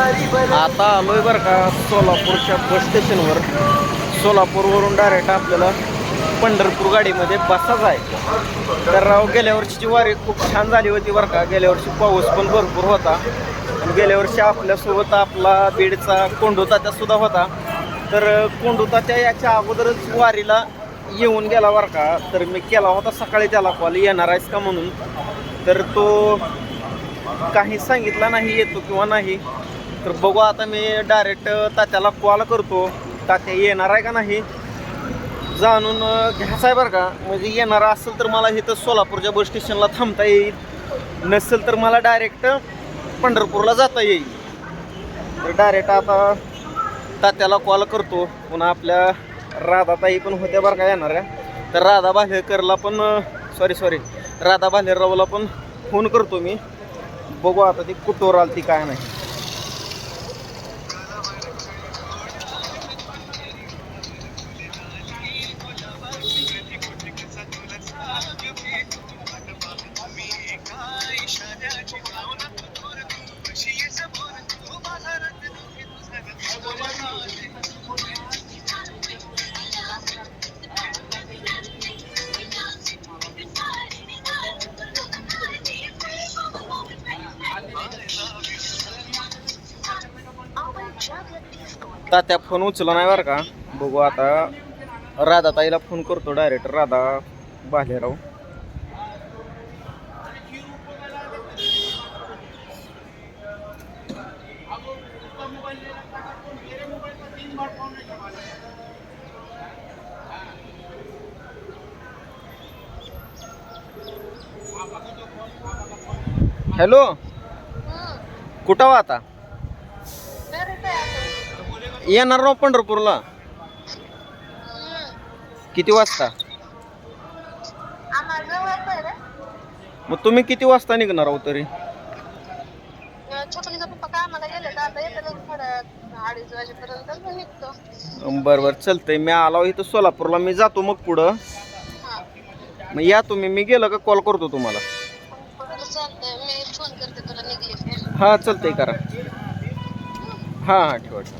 आता आलोय बरं का सोलापूरच्या बस स्टेशनवर. सोलापूरवरून डायरेक्ट आपल्याला पंढरपूर गाडीमध्ये बसाच आहे. तर राव गेल्या वर्षीची वारी खूप छान झाली होती बरं का. गेल्या वर्षी पाऊस पण भरपूर होता. आणि गेल्या वर्षी आपल्यासोबत आपला बीडचा कोंडू सुद्धा होता. तर कोंडूतात्या याच्या अगोदरच वारीला येऊन गेला बरं का. तर मी केला होता सकाळी त्याला कॉल येणार आहेस का म्हणून? तर तो काही सांगितला नाही येतो किंवा नाही. तर बघू आता मी डायरेक्ट तात्याला कॉल करतो. तात्या येणार आहे का नाही? जाणून घ्या साहेब आहे बरं का. म्हणजे येणार असेल तर मला इथं सोलापूरच्या बस स्टेशनला थांबता येईल. नसेल तर मला डायरेक्ट पंढरपूरला जाता येईल. तर डायरेक्ट आता तात्याला कॉल करतो. पुन्हा आपल्या राधाताई पण होत्या बरं का येणाऱ्या. तर राधा भालेकरला पण सॉरी सॉरी राधा भालेरावला पण फोन करतो मी. बघू आता ती कुठवर आली ती काय नाही. तात्या फोन उचला नाही बरं का? बघू आता. राधाताईला फोन करतो डायरेक्ट राधा भालेराव हॅलो? कुठं आहो आता? येणार राव पंढरपूरला. किती वाजता? मग तुम्ही किती वाजता निघणार आहो तरी छकुलीचा पप्पा कामाला गेले तर आता येतात थोड्या अडीच वाजेपर्यंत मग निघतो. बरं बरं. चालतंय. मी आलो इथं सोलापूरला. मी जातो मग पुढं. हा. मग या तुम्ही. मी गेलं का कॉल करतो तुम्हाला? बरं चालतंय. मी फोन करते तुला. निघली की. हां चालतंय. करा. हां हां ठेवा ठेवा.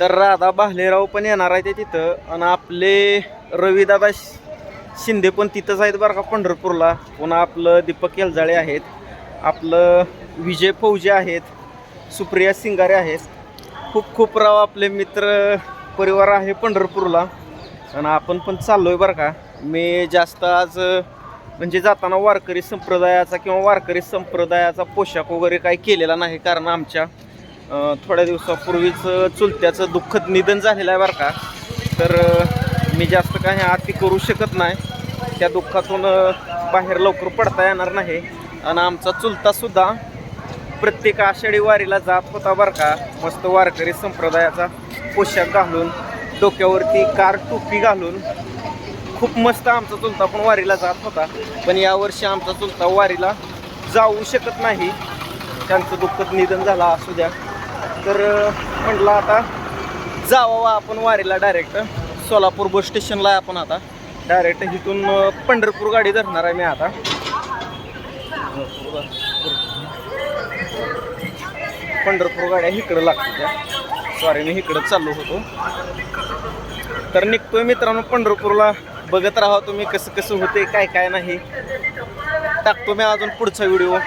तर राधा भालेराव पण येणार आहे ते तिथं. आणि आपले रविदादा शि- शिंदे पण तिथंच आहेत बरं का पंढरपूरला. पुन्हा आपलं दीपक येलजाळे आहेत. आपलं विजय फौजे आहेत सुप्रिया सिंगारे आहेत खूप खूप राव आपले मित्र परिवार आहे पंढरपूरला. आणि आपण पण चाललो आहे बरं का. मी जास्त आज म्हणजे जाताना वारकरी संप्रदायाचा किंवा वारकरी संप्रदायाचा पोशाख वगैरे काही केलेला नाही कारण आमच्या थोड्या दिवसापूर्वीच चुलत्याचं दुःखद निधन झालेलं आहे बरं का. तर मी जास्त काही आती करू शकत नाही. त्या दुःखातून बाहेर लवकर पडता येणार नाही. आणि आमचा चुलतासुद्धा प्रत्येक आषाढी वारीला जात होता बरं का. मस्त वारकरी संप्रदायाचा पोशाख घालून डोक्यावरती कार टोपी घालून. खूप मस्त आमचा चुलता पण वारीला जात होता. पण यावर्षी आमचा चुलता वारीला जाऊ शकत नाही. त्यांचं दुःखद निधन झालं असू द्या. तर म्हटलं आता जावा आपण वारीला डायरेक्ट सोलापूर बस स्टेशनला आपण आता. डायरेक्ट इथून पंढरपूर गाडी धरणार आहे मी आता. पंढरपूर गाड्या इकडं लागतात. त्या सॉरी मी इकडं चाललो होतो. तर निघतोय मित्रांनो पंढरपूरला. बघत राहा तुम्ही कसं कसं होते काय काय नाही. टाकतो मी अजून पुढचा व्हिडिओ.